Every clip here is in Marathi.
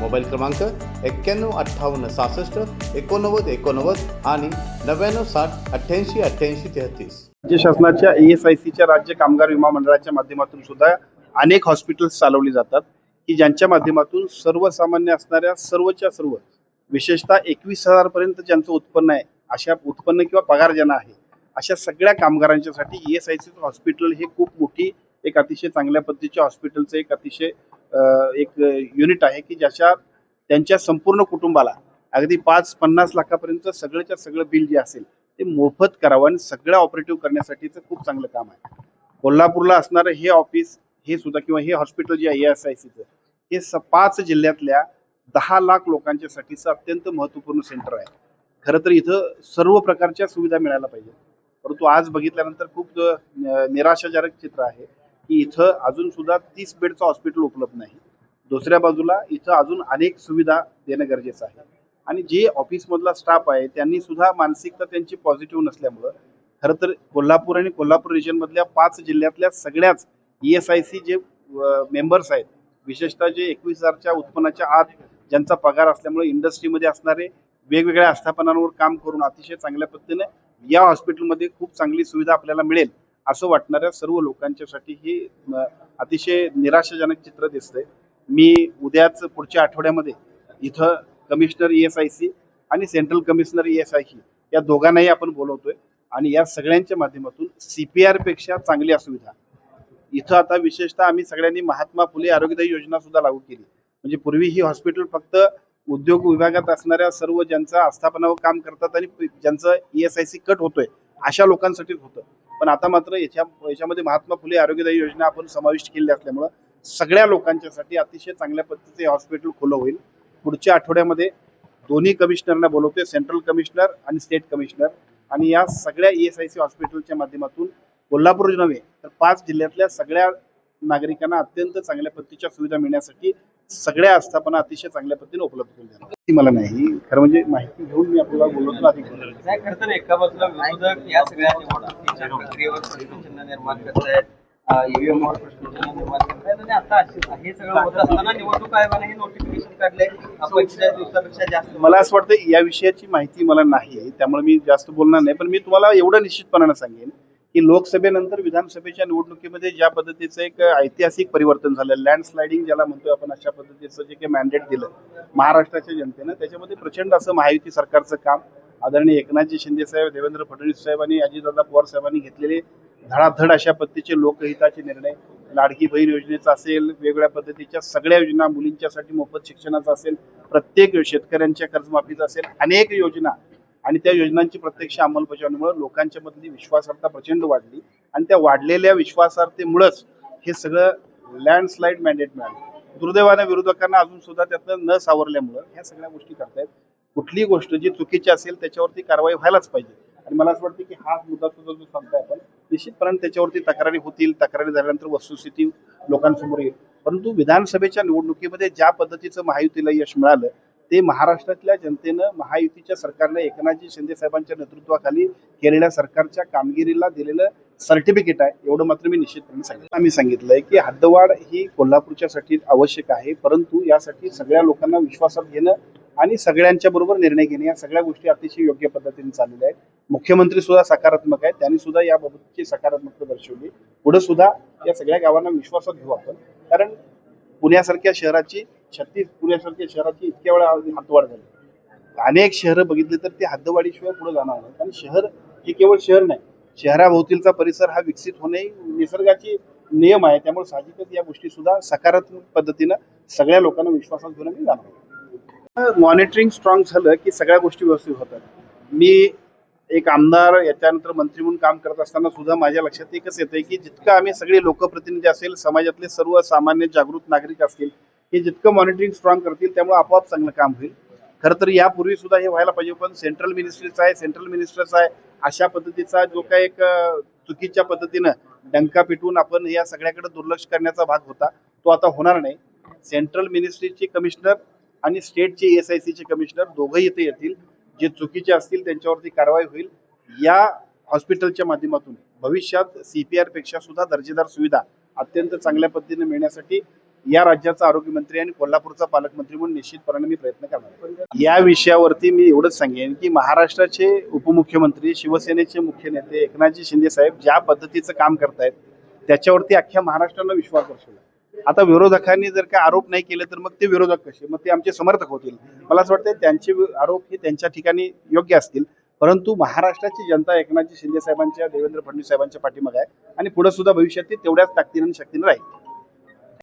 मोबाईल क्रमांक एक्क्याण्णव अठ्ठावन्न सहासष्ट एकोणनव्वद एकोणनव्वद आणि नव्याण्णव साठ अठ्ठ्याऐंशी अठ्ठ्याऐंशी तेहतीस. राज्य शासनाच्या ई एस आय सीच्या राज्य कामगार विमा मंडळाच्या माध्यमातून सुद्धा अनेक हॉस्पिटल्स चालवली जातात की ज्यांच्या माध्यमातून सर्वसामान्य असणाऱ्या सर्वच्या सर्व विशेषतः एकवीस हजारपर्यंत ज्यांचं उत्पन्न आहे अशा उत्पन्न किंवा पगार ज्यांना आहे अशा सगळ्या कामगारांच्यासाठी E S I C hospital हे खूप मोठी एक अतिशय चांगल्या पद्धतीच्या हॉस्पिटलचं एक अतिशय एक युनिट आहे की ज्याच्या त्यांच्या संपूर्ण कुटुंबाला अगदी पाच पन्नास लाखापर्यंत सगळ्याच्या सगळं बिल जे असेल ते मोफत करावं आणि सगळ्या ऑपरेटिव्ह करण्यासाठीचं खूप चांगलं काम आहे. कोल्हापूरला असणारं हे ऑफिस हे सुद्धा किंवा हे हॉस्पिटल जे आहे एस आय सीचं हे स पाच जिल्ह्यातल्या दहा लाख लोकांच्यासाठीचं अत्यंत महत्त्वपूर्ण सेंटर आहे. खरं तर इथं सर्व प्रकारच्या सुविधा मिळायला पाहिजे परंतु आज बघितल्यानंतर खूप निराशाजनक चित्र आहे. की इथं अजून सुद्धा तीस बेडचं हॉस्पिटल उपलब्ध नाही. दुसऱ्या बाजूला इथं अजून अनेक सुविधा देणं गरजेचं आहे. आणि जे ऑफिसमधला स्टाफ आहे त्यांनी सुद्धा मानसिकता त्यांची पॉझिटिव्ह नसल्यामुळं खरं तर कोल्हापूर आणि कोल्हापूर रिजनमधल्या पाच जिल्ह्यातल्या सगळ्याच ई एस आय सी जे मेंबर्स आहेत विशेषतः जे एकवीस हजारच्या उत्पन्नाच्या आत ज्यांचा पगार असल्यामुळे इंडस्ट्रीमध्ये असणारे वेगवेगळ्या आस्थापनांवर काम करून अतिशय चांगल्या पद्धतीने या हॉस्पिटलमध्ये खूप चांगली सुविधा आपल्याला मिळेल. असं वाटणाऱ्या सर्व लोकांच्यासाठी ही अतिशय निराशाजनक चित्र दिसतंय. मी उद्याच पुढच्या आठवड्यामध्ये इथं commissioner E S I C आणि central commissioner E S I C या दोघांनाही आपण बोलवतोय आणि या सगळ्यांच्या माध्यमातून सी पी पेक्षा चांगल्या सुविधा इथं आता विशेषतः आम्ही सगळ्यांनी महात्मा फुले आरोग्यदायी योजना सुद्धा लागू केली. म्हणजे पूर्वी ही हॉस्पिटल फक्त उद्योग विभागात असणाऱ्या सर्व ज्यांचा आस्थापनावर काम करतात आणि ज्यांचं E S I C cut होतोय अशा लोकांसाठीच होतं. पण आता मात्र याच्या याच्यामध्ये महात्मा फुले आरोग्यदायी योजना आपण समाविष्ट केली असल्यामुळं सगळ्या लोकांच्यासाठी अतिशय चांगल्या पद्धतीचे हॉस्पिटल खुलं होईल. पुढच्या आठवड्यामध्ये दोन्ही कमिशनरना बोलवते सेंट्रल कमिशनर आणि स्टेट कमिशनर. आणि या सगळ्या ई एस आय सी हॉस्पिटलच्या माध्यमातून कोल्हापूर नव्हे तर पाच जिल्ह्यातल्या सगळ्या नागरिकांना अत्यंत चांगल्या पद्धतीच्या सुविधा मिळण्यासाठी सगळ्या आस्थापना अतिशय चांगल्या पद्धतीने उपलब्ध करून देणार. ती मला नाही. खरं म्हणजे माहिती घेऊन मी आपल्याला बोलवतो अधिक बोलेल. नाही खरं तर एका बाजूला विरोधक या सगळ्या निवडणुकीच्या प्रक्रियेवर प्रश्नचिन्ह निर्माण करतायत ईव्हीएम वर प्रश्नचिन्ह निर्माण करतायत आणि आता अशी- हे सगळं होत असताना निवडणूक आयोगाने हे नोटिफिकेशन काढलंय पंचेचाळीस दिवसापेक्षा जास्त मला असं वाटतं या विषयाची माहिती मला नाही आहे. त्यामुळे मी जास्त बोलणार नाही. पण मी तुम्हाला एवढं निश्चितपणानं सांगेन की लोकसभेनंतर विधानसभेच्या निवडणुकीमध्ये ज्या पद्धतीचं एक ऐतिहासिक परिवर्तन झालं लँड स्लायडिंग ज्याला म्हणतोय आपण अशा पद्धतीचं जे काही मॅन्डेट दिलं महाराष्ट्राच्या जनतेनं त्याच्यामध्ये प्रचंड असं महायुती सरकारचं काम आदरणीय एकनाथजी शिंदे साहेब देवेंद्र फडणवीस साहेब आणि अजितदादा पवार साहेबांनी घेतलेले धडाधड अशा पद्धतीचे लोकहिताचे निर्णय लाडकी बहीण योजनेचा असेल वेगवेगळ्या पद्धतीच्या सगळ्या योजना मुलींच्यासाठी मोफत शिक्षणाचा असेल प्रत्येक शेतकऱ्यांच्या कर्जमाफीचा असेल अनेक योजना आणि त्या योजनांची प्रत्यक्ष अंमलबजावणीमुळे लोकांच्या मधली विश्वासार्हता प्रचंड वाढली. आणि त्या वाढलेल्या विश्वासार्हतेमुळेच हे सगळं लँडस्लाईड मॅन्डेट मिळालं. दुर्दैवाने विरोधकांना अजून सुद्धा त्यातनं न सावरल्यामुळं ह्या सगळ्या गोष्टी करतायत. कुठलीही गोष्ट जी चुकीची असेल त्याच्यावरती कारवाई व्हायलाच पाहिजे. आणि मला असं वाटतं की हा मुद्दा सुद्धा जो सांगताय आपण निश्चितपणे त्याच्यावरती तक्रारी होतील. तक्रारी झाल्यानंतर वस्तुस्थिती लोकांसमोर येईल. परंतु विधानसभेच्या निवडणुकीमध्ये ज्या पद्धतीचं महायुतीला यश मिळालं ते महाराष्ट्रातल्या जनतेनं महायुतीच्या सरकारनं एकनाथजी शिंदे साहेबांच्या नेतृत्वाखाली केलेल्या सरकारच्या कामगिरीला दिलेलं सर्टिफिकेट आहे. एवढं मात्र मी निश्चितपणे सांगितलं आम्ही सांगितलंय की हद्दवाढ ही कोल्हापूरच्यासाठी आवश्यक आहे परंतु यासाठी सगळ्या लोकांना विश्वासात घेणं आणि सगळ्यांच्या बरोबर निर्णय घेणे या सगळ्या गोष्टी अतिशय योग्य पद्धतीने चाललेल्या आहेत. मुख्यमंत्री सुद्धा सकारात्मक आहेत. त्यांनी सुद्धा याबाबतची सकारात्मकता दर्शवली. पुढे सुद्धा या सगळ्या गावांना विश्वासात घेऊ आपण. कारण पुण्यासारख्या शहराची छत्तीस पुण्यासारख्या शहराची इतक्या वेळा हद्दवाढ झाली. अनेक शहरं बघितली तर ते हद्दवाढीशिवाय पुढे जाणार नाही कारण शहर हे केवळ शहर नाही शहराभोवतीलचा परिसर हा विकसित होणे निसर्गाची नियम आहे. त्यामुळे साहजिकच या गोष्टी सुद्धा सकारात्मक पद्धतीनं सगळ्या लोकांना विश्वासात घेऊन मी जाणार मॉनिटरिंग स्ट्रॉंग झालं की सगळ्या गोष्टी व्यवस्थित होतात. मी एक आमदार याच्यानंतर मंत्री म्हणून काम करत असताना सुद्धा माझ्या लक्षात एकच येतंय की जितकं आम्ही सगळे लोकप्रतिनिधी असेल समाजातले सर्व सामान्य जागृत नागरिक असतील हे जितकं मॉनिटरिंग स्ट्रॉंग करतील त्यामुळे आपोआप चांगलं काम होईल. खरं तर यापूर्वी सुद्धा हे व्हायला पाहिजे पण सेंट्रल मिनिस्ट्रीचा आहे सेंट्रल मिनिस्टरचा आहे अशा पद्धतीचा जो काही एक चुकीच्या पद्धतीनं डंका पिटवून आपण या सगळ्याकडे दुर्लक्ष करण्याचा भाग होता तो आता होणार नाही. सेंट्रल मिनिस्ट्रीचे कमिशनर आणि स्टेटचे एस आय सीचे कमिशनर दोघंही इथे येतील. जे चुकीचे असतील त्यांच्यावरती कारवाई होईल. या हॉस्पिटलच्या माध्यमातून भविष्यात सीपीआरपेक्षा सुद्धा दर्जेदार सुविधा अत्यंत चांगल्या पद्धतीने मिळण्यासाठी या राज्याचा आरोग्यमंत्री आणि कोल्हापूरचा पालकमंत्री म्हणून निश्चितपणे मी प्रयत्न करणार या विषयावरती मी एवढंच सांगेन की महाराष्ट्राचे उपमुख्यमंत्री शिवसेनेचे मुख्य नेते एकनाथजी शिंदे साहेब ज्या पद्धतीचं काम करतायत त्याच्यावरती अख्ख्या महाराष्ट्रानं विश्वास बसवला. आता विरोधकांनी जर का आरोप नाही केले तर मग ते विरोधक कसे? मग ते आमचे समर्थक होतील. मला असं वाटतं त्यांचे आरोप हे त्यांच्या ठिकाणी योग्य असतील. परंतु महाराष्ट्राची जनता एकनाथजी शिंदे साहेबांच्या देवेंद्र फडणवीस साहेबांच्या पाठीमागे आहे आणि पुढे सुद्धा भविष्यात ते तेवढ्याच ताकदीने आणि शक्तीने राहील.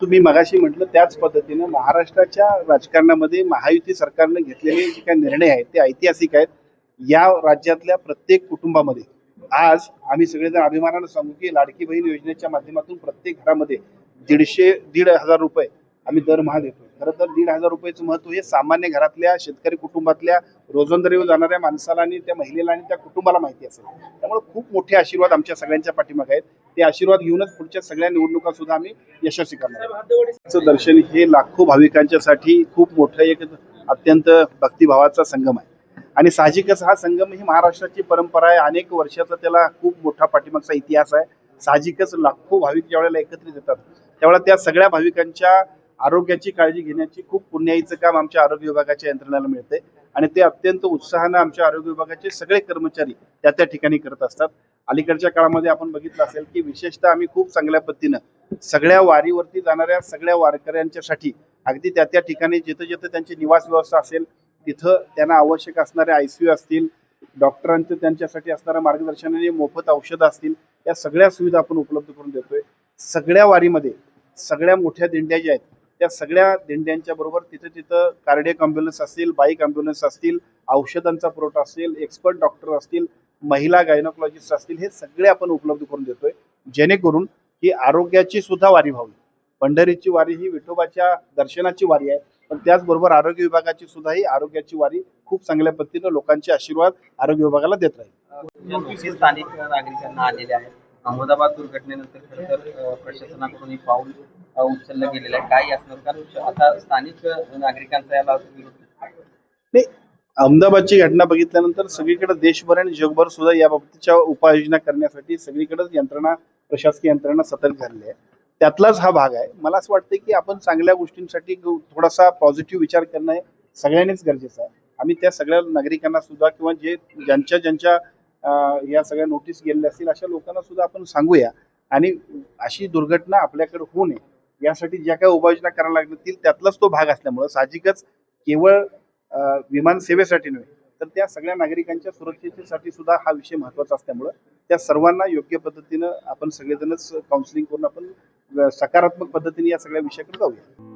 तुम्ही मगाशी म्हटलं त्याच पद्धतीनं महाराष्ट्राच्या राजकारणामध्ये महायुती सरकारने घेतलेले जे काही निर्णय आहेत ते ऐतिहासिक आहेत. या राज्यातल्या प्रत्येक कुटुंबामध्ये आज आम्ही सगळेजण अभिमानानं सांगू की लाडकी बहीण योजनेच्या माध्यमातून प्रत्येक घरामध्ये दीडशे दीड हजार रुपये आम्ही दरमहा देतो खरं तर दीड हजार रुपयाचं महत्त्व हे सामान्य घरातल्या शेतकरी कुटुंबातल्या रोजंदारीवर जाणाऱ्या माणसाला आणि त्या महिलेला आणि त्या कुटुंबाला माहिती असेल. त्यामुळे खूप मोठे आशीर्वाद आमच्या सगळ्यांच्या पाठीमागे आहेत. ते आशीर्वाद घेऊनच पुढच्या सगळ्या निवडणुका सुद्धा आम्ही यशस्वी करणार दर्शन हे लाखो भाविकांच्यासाठी खूप मोठं एक अत्यंत भक्तिभावाचा संगम आहे. आणि साहजिकच हा संगम ही महाराष्ट्राची परंपरा आहे. अनेक वर्षाचा त्याला खूप मोठा पाठीमागचा इतिहास आहे. साहजिकच लाखो भाविक ज्या वेळेला एकत्रित येतात त्यावेळेला त्या सगळ्या भाविकांच्या आरोग्याची काळजी घेण्याची खूप पुण्याईचं काम आमच्या आरोग्य विभागाच्या यंत्रणेला मिळते आणि ते अत्यंत उत्साहानं आमच्या आरोग्य विभागाचे सगळे कर्मचारी त्या त्या ठिकाणी करत असतात. अलीकडच्या काळामध्ये आपण बघितलं असेल की विशेषतः आम्ही खूप चांगल्या पद्धतीनं सगळ्या वारीवरती जाणाऱ्या सगळ्या वारकऱ्यांच्यासाठी अगदी त्या त्या ठिकाणी जिथं जिथं त्यांची निवास व्यवस्था असेल तिथं त्यांना आवश्यक असणारे यू असतील डॉक्टरांचं त्यांच्यासाठी असणारं मार्गदर्शन आणि मोफत औषधं असतील या सगळ्या सुविधा आपण उपलब्ध करून देतोय. सगळ्या वारीमध्ये सगळ्या मोठ्या दिंड्या ज्या आहेत त्या सगळ्या दिंड्यांच्या बरोबर तिथं तिथं कार्डियक अँब्युलन्स असतील बाईक अँब्युलन्स असतील औषधांचा पुरवठा असेल एक्सपर्ट डॉक्टर असतील महिला गायनोकॉलॉजिस्ट असतील हे सगळे आपण उपलब्ध करून देतोय. जेणेकरून ही आरोग्याची सुद्धा वारी व्हावी. पंढरीची वारी ही विठोबाच्या दर्शनाची वारी आहे. पण त्याचबरोबर आरोग्य विभागाची सुद्धा ही आरोग्याची वारी खूप चांगल्या पद्धतीनं लोकांचे आशीर्वाद आरोग्य विभागाला देत राहील. स्थानिक नागरिकांना आलेले आहेत. अहमदाबाद दुर्घटनेनंतर खरं तर प्रशासनाकडून हे पाऊल उचललं गेलेलं आहे. काय असणार कारण आता स्थानिक नागरिकांचा याला विरोध नाही अहमदाबादची घटना बघितल्यानंतर सगळीकडे देशभर आणि जगभर सुद्धा या बाबतीच्या उपाययोजना करण्यासाठी सगळीकडेच यंत्रणा प्रशासकीय यंत्रणा सतर्क झालेली आहे. त्यातलाच हा भाग आहे. मला असं वाटतं की आपण चांगल्या गोष्टींसाठी थोडासा पॉझिटिव्ह विचार करणं हे सगळ्यांनीच गरजेचं आहे. आम्ही त्या सगळ्या नागरिकांना सुद्धा किंवा जे ज्यांच्या ज्यांच्या या सगळ्या नोटीस गेलेल्या असतील अशा लोकांना सुद्धा आपण सांगूया. आणि अशी दुर्घटना आपल्याकडे होऊ नये यासाठी ज्या काही उपाययोजना करायला लागतील त्यातलाच तो भाग असल्यामुळं साहजिकच केवळ विमान सेवेसाठी नव्हे तर त्या सगळ्या नागरिकांच्या सुरक्षेसाठी सुद्धा हा विषय महत्त्वाचा असल्यामुळं त्या सर्वांना योग्य पद्धतीनं आपण सगळेजणच काउन्सिलिंग करून आपण सकारात्मक पद्धतीने या सगळ्या विषयाकडे जाऊया.